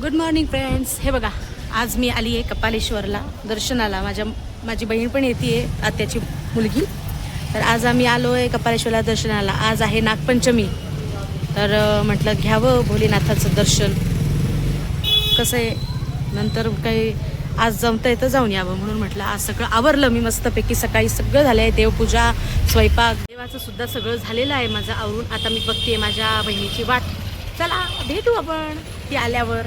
Good morning friends हे बघा आज मी आली आहे कपालेश्वरला दर्शनाला. माझ्या माझी बहीण पण येते आहे आत्याची मुलगी. तर आज आम्ही आलो आहे कपालेश्वरला दर्शनाला. आज आहे नागपंचमी. तर म्हटलं घ्यावं भोलेनाथाचं दर्शन. कसं आहे नंतर काही आज जमतं येतं जाऊन यावं म्हणून म्हटलं आज सगळं आवरलं मी मस्तपैकी. सकाळी सगळं झालं आहे देवपूजा स्वयंपाक. देवाचं सुद्धा सगळं झालेलं आहे माझं आवरून. आता मी बघते माझ्या बहिणीची वाट. चला भेटू आपण. ती आल्यावर.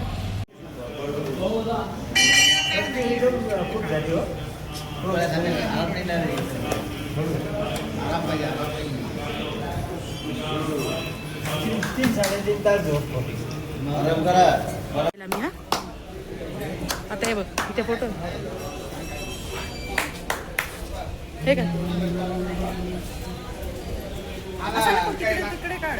तीन साडेतीन तास झोपतो मी हा आता हे बघ इथे फोटो. हे का तिकडे तिकडे काढ.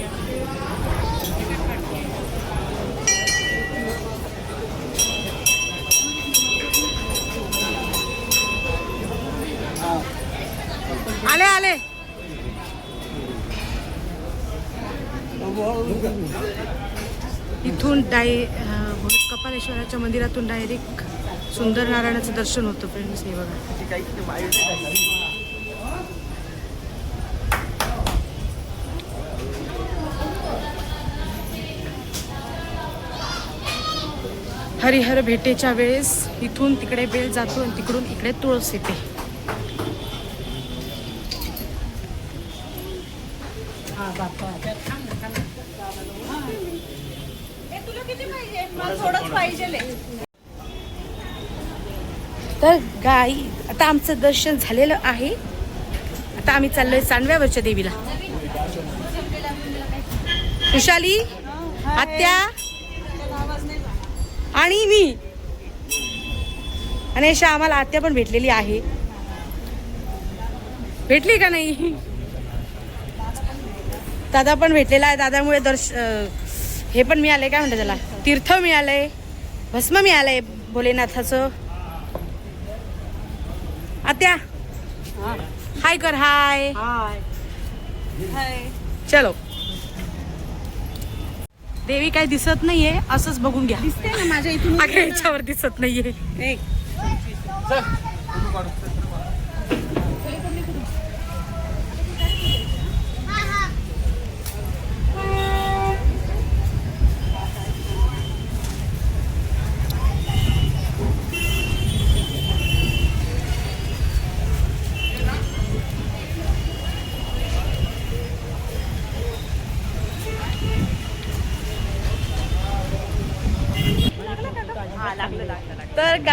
इथून डाय कपालेश्वराच्या मंदिरातून डायरेक्ट सुंदर नारायणाचं दर्शन होतं फ्रेंड्स हे बघा. हरिहर भेटेच्या वेळेस इथून तिकडे बेल जातो आणि तिकडून इकडे तुळस येते. तर गाई आता आमचं दर्शन झालेलं आहे. आता आम्ही चाललोय सांडव्यावरच्या देवीला. खुशाली आत्या आणि मी. आणि अशा आम्हाला आत्या पण भेटलेली आहे. भेटली का नाही? दादा पण भेटलेला आहे. दादामुळे दर्श हे पण मिळालंय काय म्हणतात त्याला? तीर्थ मिळालंय भस्म मिळालंय भोलेनाथाचं. आत्या हाय कर हाय. चलो. देवी काय दिसत नाहीये असंच बघून घ्या. दिसते ना माझ्या इथून याच्यावर दिसत नाहीये.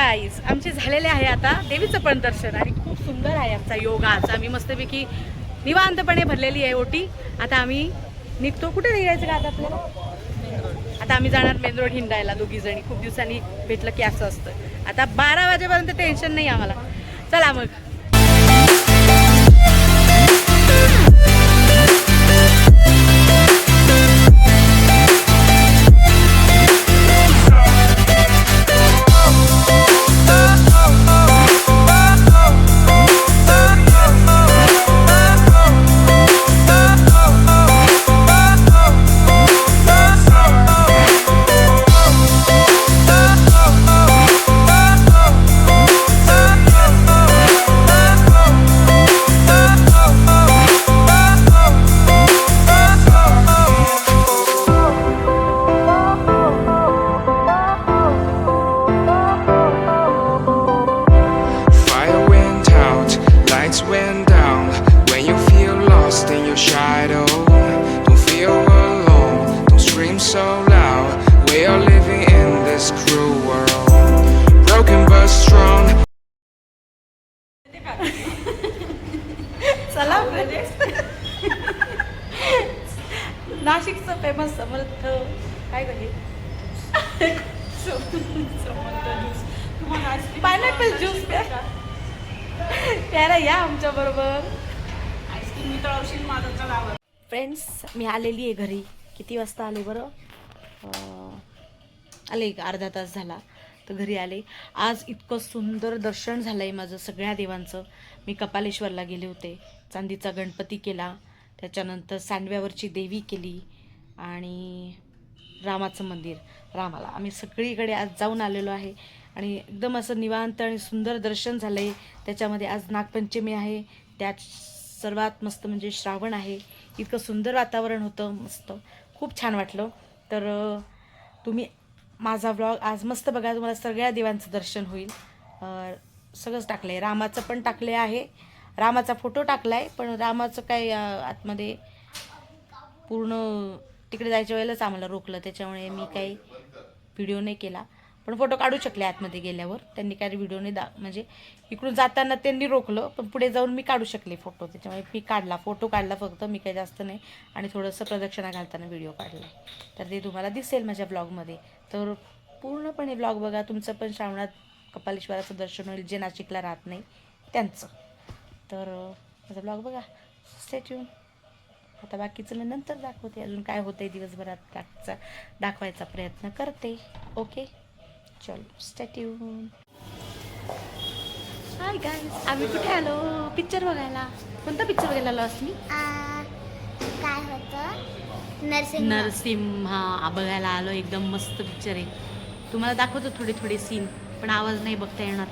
गाईज आमचे झालेले आहे आता देवीचं पण दर्शन आणि खूप सुंदर आहे आमचा योगा. आज आम्ही मस्तपैकी निवांतपणे भरलेली आहे ओटी. आता आम्ही निघतो. कुठे निघायचं का आता आपल्याला? आता आम्ही जाणार मेन रोड हिंडायला दोघी जणी खूप दिवसांनी भेटलं की असं असतं. आता बारा वाजेपर्यंत टेन्शन नाही आम्हाला. चला मग. नाशिकचं फेमस समर्थ काय कधी पायनॅपल ज्यूस प्यायला या आमच्या बरोबर. फ्रेंड्स मी आलेली आहे घरी. किती वाजता आले बरं? आले एक अर्धा तास झाला. तर घरी आले. आज इतकं सुंदर दर्शन झालं आहे माझं सगळ्या देवांचं. मी कपालेश्वरला गेले होते. चांदीचा गणपती केला. त्याच्यानंतर सांडव्यावरची देवी केली आणि रामाचं मंदिर रामाला. आम्ही सगळीकडे आज जाऊन आलेलो आहे आणि एकदम असं निवांत आणि सुंदर दर्शन झालं आहे त्याच्यामध्ये आज नागपंचमी आहे. त्यात सर्वात मस्त म्हणजे श्रावण आहे. इतकं सुंदर वातावरण होतं मस्त. खूप छान वाटलं. तर तुम्ही माझा व्लॉग आज मस्त बघा. तुम्हाला सगळ्या देवांचं दर्शन होईल. सगळंच टाकलं आहे रामाचं पण टाकले आहे. रामाचा फोटो टाकला आहे पण रामाचं काय आतमध्ये पूर्ण तिकडे जायच्या वेळेलाच आम्हाला रोखलं त्याच्यामुळे मी काही व्हिडिओ नाही केला. पण फोटो काढू शकले आतमध्ये गेल्यावर. त्यांनी काही व्हिडिओ नाही दा म्हणजे इकडून जाताना त्यांनी रोखलं पण पुढे जाऊन मी काढू शकले फोटो त्याच्यामुळे मी काढला फोटो काढला फक्त मी काही जास्त नाही. आणि थोडंसं प्रदक्षिणा घालताना व्हिडिओ काढला. तर ते तुम्हाला दिसेल माझ्या ब्लॉगमध्ये तर पूर्णपणे ब्लॉग बघा तुमचं पण श्रावणात कपालेश्वराचं दर्शन होईल जे नाशिकला राहत नाही त्यांचं. तर माझा ब्लॉग बघा. स्टॅच्यू आता बाकीचं मी नंतर दाखवते अजून काय होतंय दिवसभरात दाखचा दाखवायचा प्रयत्न करते. ओके चलो स्टॅट्यू हाय गाईज आम्ही कुठे आलो? पिक्चर बघायला. कोणता पिक्चर बघायला आलो असं मी? काय होतं? नर्सिंग नरसिम्हा बघायला आलो. एकदम मस्त पिक्चर आहे. तुम्हाला दाखवतो थोडे थोडे सीन पण आवाज नाही बघता येणार.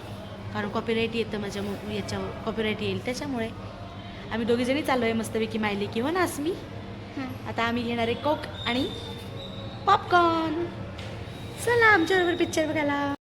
कारण कॉपीराईट येतं माझ्या याच्यावर कॉपीराईट येईल त्याच्यामुळे. आम्ही दोघीजणी चाललो आहे मस्तपैकी मायले किंवा ना मी आता आम्ही घेणार आहे कोक आणि पॉपकॉर्न चला आमच्याबरोबर पिक्चर बघायला.